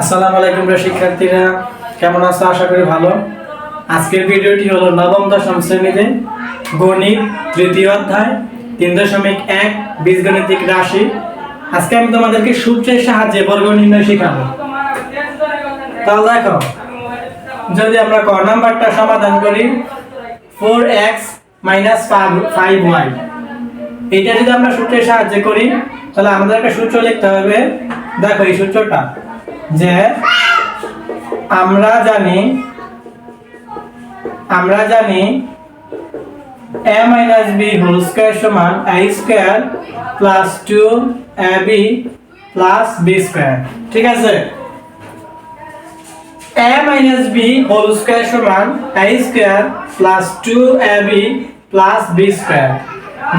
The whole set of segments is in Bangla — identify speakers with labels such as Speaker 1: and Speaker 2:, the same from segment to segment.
Speaker 1: আসসালামু আলাইকুম শিক্ষার্থীরা, কেমন আছো? আশা করি ভালো। আজকের ভিডিওটি হলো নবম, দশম শ্রেণীতে গণিত তৃতীয় অধ্যায়, তিন দশমিক এক বীজগণিতিক রাশি। আজকে আমি তোমাদেরকে সূত্রের সাহায্যে বর্গ নির্ণয় শেখাবো। তাহলে দেখো, যদি আমরা ক নাম্বারটা সমাধান করি four x minus five y এটা যদি আমরা সূত্রের সাহায্যে করি, তাহলে আমাদের একটা সূত্র লিখতে হবে। দেখো এই সূত্রটা। যে আমরা জানি আমরা জানি a minus B whole square সমান a square plus two A B plus B square ঠিক আছে? a minus B whole square সমান a square plus two A B plus B square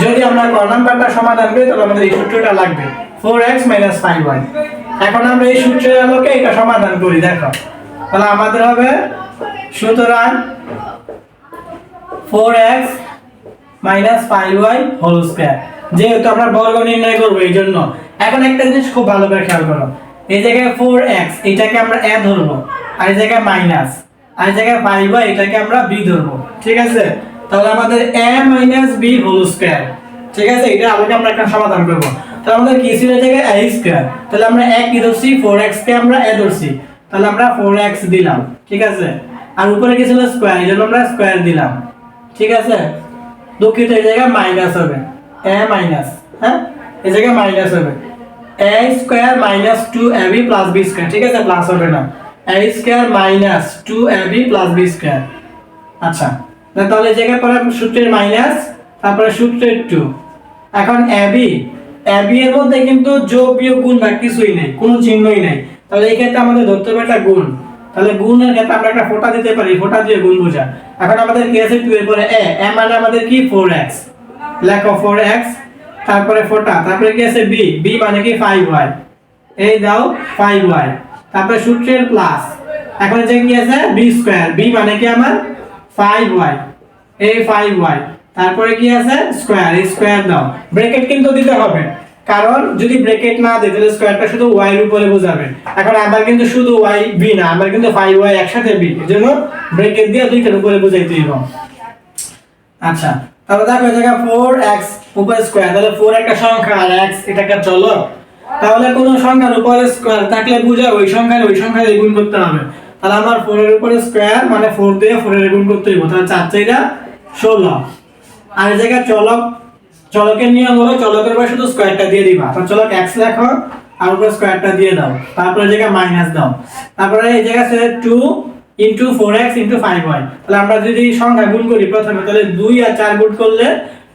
Speaker 1: যদি আমরা ক নাম্বারটা সমাধান করি, তাহলে আমাদের এই সূত্রটা লাগবে। 4x মাইনাস ফাইভ 5y এখন আমরা এই সূত্রের আলোকে এটা সমাধান করি, দেখো। তাহলে আমাদের হবে সুতরাং 4x minus 5y whole square যেহেতু আমরা বর্গ নির্ণয় করব এই জন্য। এখন একটা জিনিস খুব ভালো করে খেয়াল করো। এই জায়গায় 4x এটাকে আমরা a ধরবো। আর এই জায়গায় মাইনাস আর এই জায়গায় 5y এটাকে আমরা b ধরবো। ঠিক আছে? তাহলে আমাদের a minus B whole square ঠিক আছে? এটা আলোকে আমরা একটা সমাধান করব। তাহলে আমাদের কি ছিল জায়গায় a স্কয়ার তাহলে আমরা a কি ধরছি? 4x কে আমরা a ধরছি। তাহলে আমরা 4x দিলাম, ঠিক আছে? আর উপরে কি ছিল? স্কয়ার এই জন্য আমরা স্কয়ার দিলাম, ঠিক আছে? দুঃখিত, এই জায়গায় মাইনাস হবে। a মাইনাস হ্যাঁ? এই জায়গায় মাইনাস হবে। a square minus two A plus B square ঠিক আছে? প্লাস হবে না। a square minus two A plus B square আচ্ছা তাহলে এই জায়গায় পরে সূত্রের মাইনাস তারপরে সূত্রের টু এখন এবি এবি এর মধ্যে কিন্তু যোগ, বিয়োগ, গুণ বা কিছুই নেই, কোনো চিহ্নই নেই। তাহলে এই ক্ষেত্রে আমাদের ধরতে হবে একটা গুণ। তাহলে গুণের ক্ষেত্রে আমরা একটা ফোঁটা দিতে পারি, ফোঁটা দিয়ে গুণ বোঝা। এখন আমাদের কি আছে? টু এর পরে এ এ মানে আমাদের কি? ফোর এক্স লেখো ফোর এক্স তারপরে ফোঁটা। তারপরে কি আছে? বি বি মানে কি? ফাইভ ওয়াই এই দাও ফাইভ ওয়াই তারপরে সূত্রের প্লাস এখন যে কি আছে? বি স্কোয়ার বি মানে কি আমার? ফাইভ ওয়াই এই ফাইভ ওয়াই তারপরে কি আছে? স্কোয়ার স্কোয়ার দাও। ব্র্যাকেট কিন্তু দিতে হবে। কারণ যদি ব্র্যাকেট না দিই তাহলে স্কোয়ারটা শুধু ওয়াই এর উপরে বোঝাবে। এখন আবার কিন্তু শুধু ওয়াই বি না, আবার কিন্তু ফাইভ ওয়াই একসাথে বি এজন্য ব্র্যাকেট দিয়ে দুইটার উপরে বোঝাইতে হবে। আচ্ছা তাহলে দেখো জায়গা ফোর এক্স উপরে স্কোয়ার তাহলে ফোর একটা সংখ্যা আর এক্স এটা একটা চলো। তাহলে কোন সংখ্যার উপরে স্কোয়ার থাকলে বুঝা, ওই সংখ্যার ওই সংখ্যার গুণ করতে হবে। তাহলে আমার ফোর এর উপরে স্কোয়ার মানে ফোর দিয়ে ফোর এর গুণ করতে হইব। তাহলে চার চাইটা ষোলো। আর এই জায়গায় চলক, চলকের নিয়ম হলো চলকের উপরে শুধু স্কোয়ারটা দিয়ে দিবা। তো চলক এক্স লেখো, আর উপরে স্কোয়ারটা দিয়ে দাও। তারপরে এই জায়গায় মাইনাস দাও। তারপরে এই জায়গায় আছে two into four x into five y তাহলে আমরা যদি সংখ্যা গুণ করি প্রথমে, তাহলে দুই আর চার গুণ করলে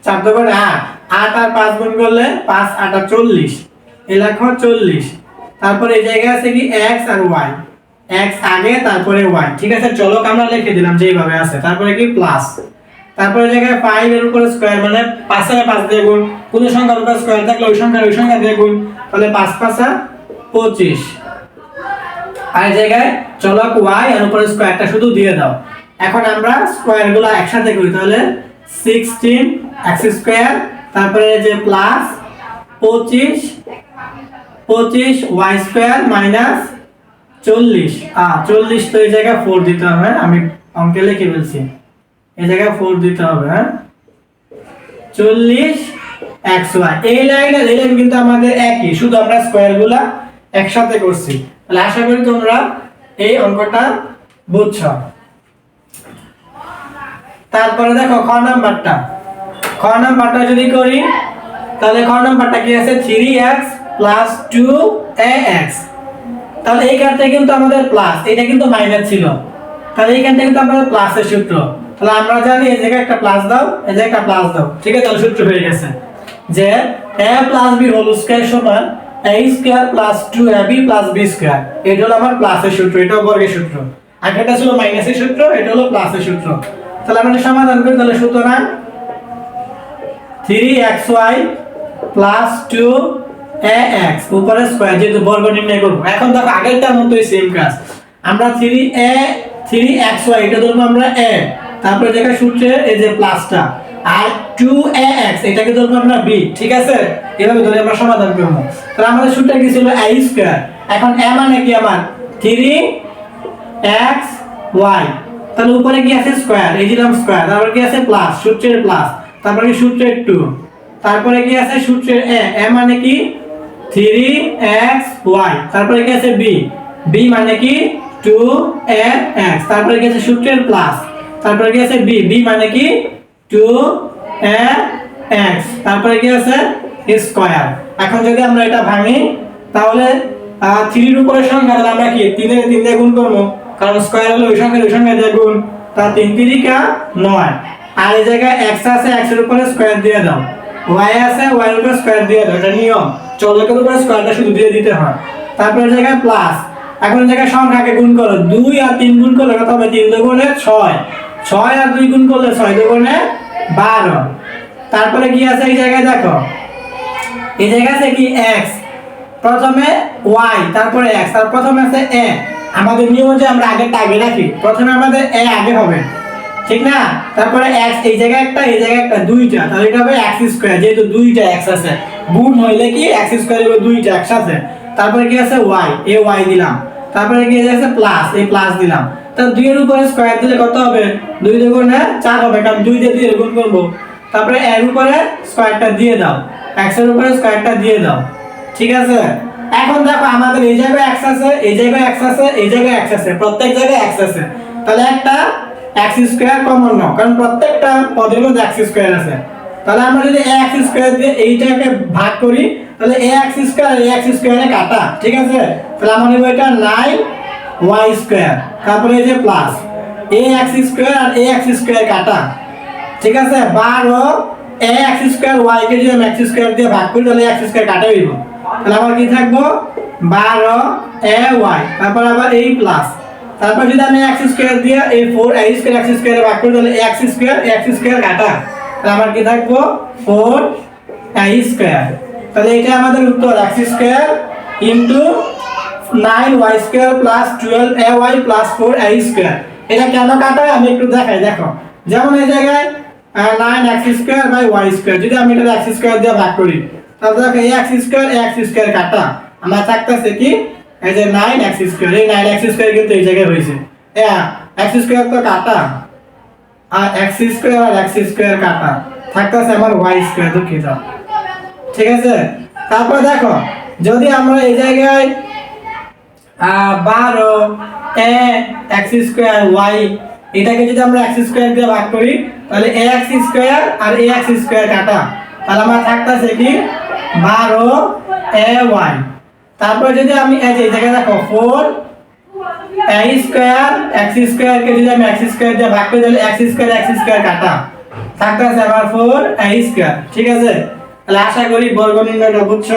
Speaker 1: চার করে আট। আট আর পাঁচ গুণ করলে পাঁচ, আট আর চল্লিশ। এই লেখো চল্লিশ। তারপরে এই জায়গায় আছে কি এক্স আর ওয়াই এক্স আগে, তারপরে ওয়াই ঠিক আছে? চলক আমরা লিখে দিলাম যেভাবে আছে। তারপরে কি? প্লাস তারপরে জায়গায় ফাইভ এর উপরে স্কোয়ার মানে পাঁচ পাঁচ দিয়ে গুণ। কোন সংখ্যার উপরে স্কোয়ার থাকলে ওই সংখ্যার ওই সংখ্যা দিয়ে গুণ। তাহলে পাঁচ, পাঁচা পঁচিশ। আর জায়গায় চলক y আর উপরে স্কয়ারটা শুধু দিয়ে দাও। এখন আমরা স্কয়ারগুলো একসাথে করি। তাহলে 16 x স্কয়ার তারপরে যে প্লাস 25 25 y স্কয়ার মাইনাস 40 আ 40 তো এই জায়গায় 4 দিতে হবে। আমি অঙ্কে লিখে ফেলছি। এই জায়গায় 4 দিতে হবে হ্যাঁ? 40 xy এই লাইন আর এই লাইন কিন্তু আমাদের একই, শুধু আমরা স্কয়ারগুলা একসাথে করছি। তাহলে আশা করি তোমরা এই অঙ্কটা বুঝছ। তারপরে দেখো, খ নাম্বারটা। খ নাম্বারটা যদি করি, তাহলে খ নাম্বারটা কি আছে? Three x plus two a x তাহলে এইখানটা কিন্তু আমাদের প্লাস এটা কিন্তু মাইনাস ছিল। তাহলে এইখানটা কিন্তু আমাদের প্লাসের সূত্র। তাহলে আমরা জানি এই জায়গায় একটা প্লাস দাও, এই জায়গায় একটা প্লাস দাও। ঠিক আছে? তাহলে সূত্র হয়ে গেছে যে a plus b whole square সমান a square plus two a b plus b square এটা হলো আমার প্লাসের সূত্র, এটাও বর্গের সূত্র। আগেটা ছিল মাইনাসের সূত্র, এটা হলো প্লাসের সূত্র। তাহলে আমরা সমাধান করি, তাহলে সুতরাং three x plus two a x উপরে স্কোয়ার যেহেতু বর্গ নির্ণয় করব। এখন দেখো, আগেরটার মতোই সেম কাজ আমরা three a three x y এটা ধরবো আমরা এ তারপরে যেটা সূত্রে এই যে প্লাসটা। আর টু এক্স এটাকে ধরবো আমরা বি ঠিক আছে? এভাবে ধরে আমরা সমাধান করব। তাহলে আমাদের সূত্রটা কি ছিল? আই স্কোয়ার এখন এ মানে কি আমার? থ্রি এক্স ওয়াই তাহলে উপরে কি আছে? স্কোয়ার এই দিলাম স্কোয়ার তারপর কি আছে? প্লাস সূত্রের প্লাস তারপরে কি সূত্রের টু তারপরে কি আছে? সূত্রের এ এ মানে কি? থ্রি এক্স ওয়াই তারপরে কি আছে? বি বি মানে কি? টু এ এক্স তারপরে কি আছে? সূত্রের প্লাস তারপরে কি আছে? বি বি মানে কি? টু এক্স তারপরে কি আছে? স্কোয়ার এখন যদি আমরা এটা ভাঙি, তাহলে থ্রির উপরে সংখ্যা তাহলে আমরা কি? তিনের তিন দিয়ে গুণ করব। কারণ স্কোয়ার ওই সংখ্যা ওই সংখ্যা দিয়ে গুণ। তা তিন তিরিকা নয়। আর এই জায়গায় এক্স আছে এক্স উপরে স্কোয়ার দিয়ে দাও। ওয়াই আছে ওয়াই উপরে স্কোয়ার দিয়ে দাও। এটা নিয়ম। চলকের উপরে স্কোয়ারটা শুধু দিয়ে দিতে হয়। তারপরে জায়গায় প্লাস এখন জায়গায় সংখ্যাকে গুণ করো। দুই আর তিন গুণ করলে হবে? তিন দুগুণে ছয়। ছয় আর দুই গুণ করলে ছয় দুগুণে বারো। তারপরে কি আছে এই জায়গায় দেখো? এই জায়গায় আছে কি? এক্স প্রথমে ওয়াই তারপরে এক্স তার প্রথমে আছে এ আমাদের নিয়ম যে আমরা আগে আগে রাখি। প্রথমে আমাদের এ আগে হবে। ঠিক না? তারপরে এক্স এই জায়গায় একটা, এই জায়গায় একটা, দুইটা। তাহলে এটা হবে এক্স স্কোয়ার যেহেতু দুইটা এক্স আছে। গুণ হইলে কি? এক্স স্কোয়ার হবে দুইটা আছে। তারপরে কি আছে? ওয়াই এ ওয়াই দিলাম। তারপরে কি আছে? প্লাস এই প্লাস দিলাম। তা দুইয়ের উপরে স্কোয়ার দিলে কত হবে? দুই দুগুণে চার হবে, কারণ দুই দিয়ে দুই গুণ করব। তারপরে এর উপরে স্কোয়ারটা দিয়ে দাও। এক্সের উপরে স্কোয়ারটা দিয়ে দাও। ঠিক আছে? এখন দেখো আমাদের এই জায়গায় এক্স আছে, এই জায়গায় এক্স আছে, এই জায়গায় এক্স আছে, প্রত্যেক জায়গায় এক্স আছে। তাহলে একটা এক্স স্কোয়ার কমন নাও, কারণ প্রত্যেকটা পদের মধ্যে এক্স স্কোয়ার আছে। তাহলে আমরা যদি এক্স স্কোয়ার দিয়ে এইটাকে ভাগ করি, তাহলে a x square a x স্কোয়ারে কাটা। ঠিক আছে? তাহলে হবে এটা নাইন ওয়াই স্কোয়ার, তারপরে এই যে প্লাস, এ এক্স স্কোয়ার আর এ এক্স স্কোয়ার কাটা। ঠিক আছে? বারো, এ এক্স স্কোয়ার, ওয়াই কে যদি আমি এক্স স্কোয়ার দিয়ে ভাগ করি, তাহলে এক্স স্কোয়ার কাটা হইব। তাহলে আমার কি থাকব? বারো, এ, ওয়াই, তারপর আবার এই প্লাস। তারপর যদি আমি এক্স স্কোয়ার দিয়ে এই ফোর, এ স্কোয়ার, এক্স স্কোয়ারে ভাগ করি, তাহলে এক্স স্কোয়ার এক্স স্কোয়ার কাটা। তাহলে আমার কি থাকব? Four, a square. তাহলে এটা আমাদের উত্তর, x square into nine y square plus twelve a y plus four a square এটা কেন কাটায় আমি একটু দেখাই, দেখো। যেমন এই জায়গায় nine x square by y square যদি আমি এটা এক্স স্কোয়ার দিয়ে ভাগ করি, তাহলে দেখো এই এক্স স্কোয়ার এক্স স্কোয়ার কাটা। আমার থাকতেছে কি? এই যে নাইন এক্স স্কোয়ার এই নাইন এক্স স্কোয়ার কিন্তু এই জায়গায় হয়েছে। হ্যাঁ এক্স স্কোয়ার তো কাটা। আর এক্স স্কোয়ার আর এক্স স্কোয়ার কাটা। থাকতেছে আমার ওয়াই স্কোয়ার দুঃখিত। ঠিক আছে? তারপর দেখো, যদি আমরা এই জায়গায় বারো, এ এক্স স্কোয়ার ওয়াই এটাকে যদি আমরা এক্স স্কোয়ার দিয়ে ভাগ করি, তাহলে এ এক্স স্কোয়ার আর এ এক্স স্কোয়ার কাটা। তাহলে আমার থাকতেছে কি? বারো, এ ওয়াই তারপর যদি আমি, এই যে জায়গায় দেখো ফোর এ স্কোয়ার এক্স স্কোয়ারকে যদি আমি এক্স স্কোয়ার দিয়ে ভাগ করি, তাহলে এক্স স্কোয়ার এক্স স্কোয়ার কাটা। থাকতেছে আমার ফোর এ স্কোয়ার ঠিক আছে? তাহলে আশা করি বর্গ নির্ণয়টা বুঝছ?